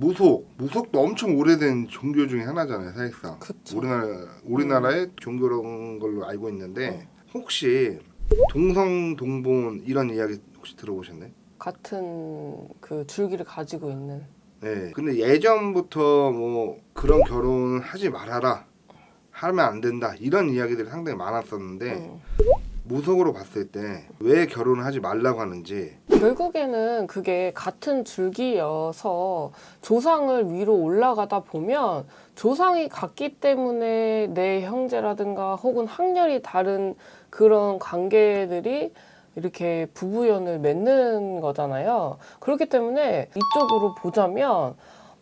무속, 무속도 엄청 오래된 종교 중에 하나잖아요, 사실상. 그쵸. 우리나라 우리나라의 종교라는 걸로 알고 있는데 어. 혹시 동성 동본 이런 이야기 혹시 들어보셨나요? 같은 그 줄기를 가지고 있는 네. 근데 예전부터 뭐 그런 결혼은 하지 말아라. 하면 안 된다. 이런 이야기들이 상당히 많았었는데 음. 무속으로 봤을 때 왜 결혼을 하지 말라고 하는지 결국에는 그게 같은 줄기여서 조상을 위로 올라가다 보면 조상이 같기 때문에 내 형제라든가 혹은 학렬이 다른 그런 관계들이 이렇게 부부연을 맺는 거잖아요. 그렇기 때문에 이쪽으로 보자면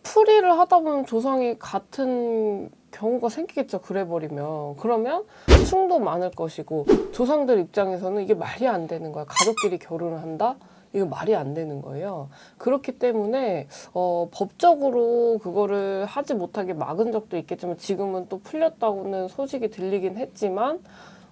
풀이를 하다 보면 조상이 같은 경우가 생기겠죠. 그래 버리면. 그러면 충도 많을 것이고 조상들 입장에서는 이게 말이 안 되는 거야. 가족끼리 결혼을 한다? 이거 말이 안 되는 거예요. 그렇기 때문에 어, 법적으로 그거를 하지 못하게 막은 적도 있겠지만 지금은 또 풀렸다고는 소식이 들리긴 했지만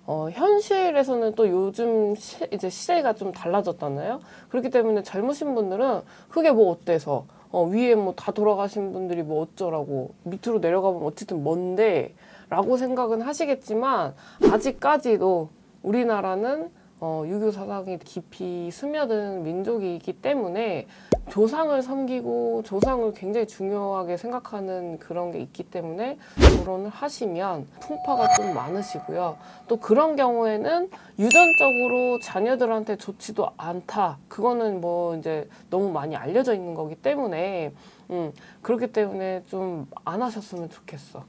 어, 현실에서는 또 요즘 시, 이제 시대가 좀 달라졌잖아요. 그렇기 때문에 젊으신 분들은 그게 뭐 어때서 어, 위에 뭐 다 돌아가신 분들이 뭐 어쩌라고 밑으로 내려가면 어쨌든 뭔데 라고 생각은 하시겠지만 아직까지도 우리나라는 어, 유교 사상이 깊이 스며든 민족이기 때문에 조상을 섬기고 조상을 굉장히 중요하게 생각하는 그런 게 있기 때문에 결혼을 하시면 풍파가 좀 많으시고요. 또 그런 경우에는 유전적으로 자녀들한테 좋지도 않다. 그거는 뭐 이제 너무 많이 알려져 있는 거기 때문에 음, 그렇기 때문에 좀 안 하셨으면 좋겠어.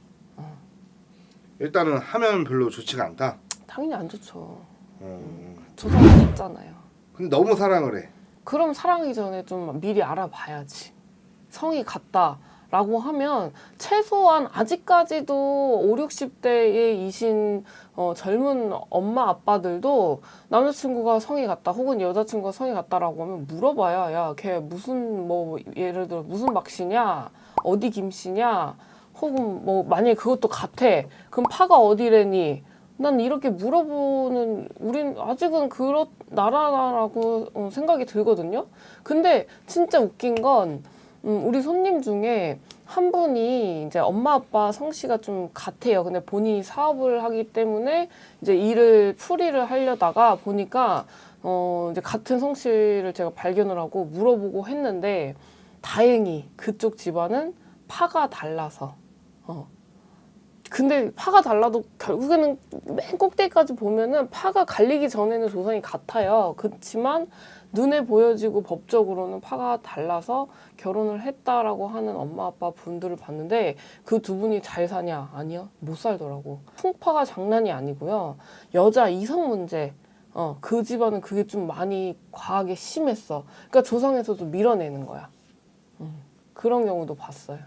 일단은 하면 별로 좋지가 않다. 당연히 안 좋죠. 어. 조상 있잖아요. 근데 너무 사랑을 해. 그럼 사랑하기 전에 좀 미리 알아봐야지. 성이 같다라고 하면 최소한 아직까지도 5, 60대의 이신 어, 젊은 엄마 아빠들도 남자친구가 성이 같다 혹은 여자친구가 성이 같다라고 하면 물어봐야 야 걔 무슨 뭐 예를 들어 무슨 박씨냐 어디 김씨냐 혹은 뭐 만약에 그것도 같아 그럼 파가 어디래니 난 이렇게 물어보는 우린 아직은 그렇 나라라고 어, 생각이 들거든요. 근데 진짜 웃긴 건 음, 우리 손님 중에 한 분이 이제 엄마 아빠 성씨가 좀 같아요. 근데 본인이 사업을 하기 때문에 이제 일을 풀이를 하려다가 보니까 어 이제 같은 성씨를 제가 발견을 하고 물어보고 했는데 다행히 그쪽 집안은 파가 달라서 어 근데 파가 달라도 결국에는 맨 꼭대기까지 보면은 파가 갈리기 전에는 조상이 같아요. 그렇지만 눈에 보여지고 법적으로는 파가 달라서 결혼을 했다라고 하는 엄마 아빠 분들을 봤는데 그 두 분이 잘 사냐? 아니요. 못 살더라고. 풍파가 장난이 아니고요. 여자 이성 문제. 어, 그 집안은 그게 좀 많이 과하게 심했어. 그러니까 조상에서도 밀어내는 거야. 음, 그런 경우도 봤어요.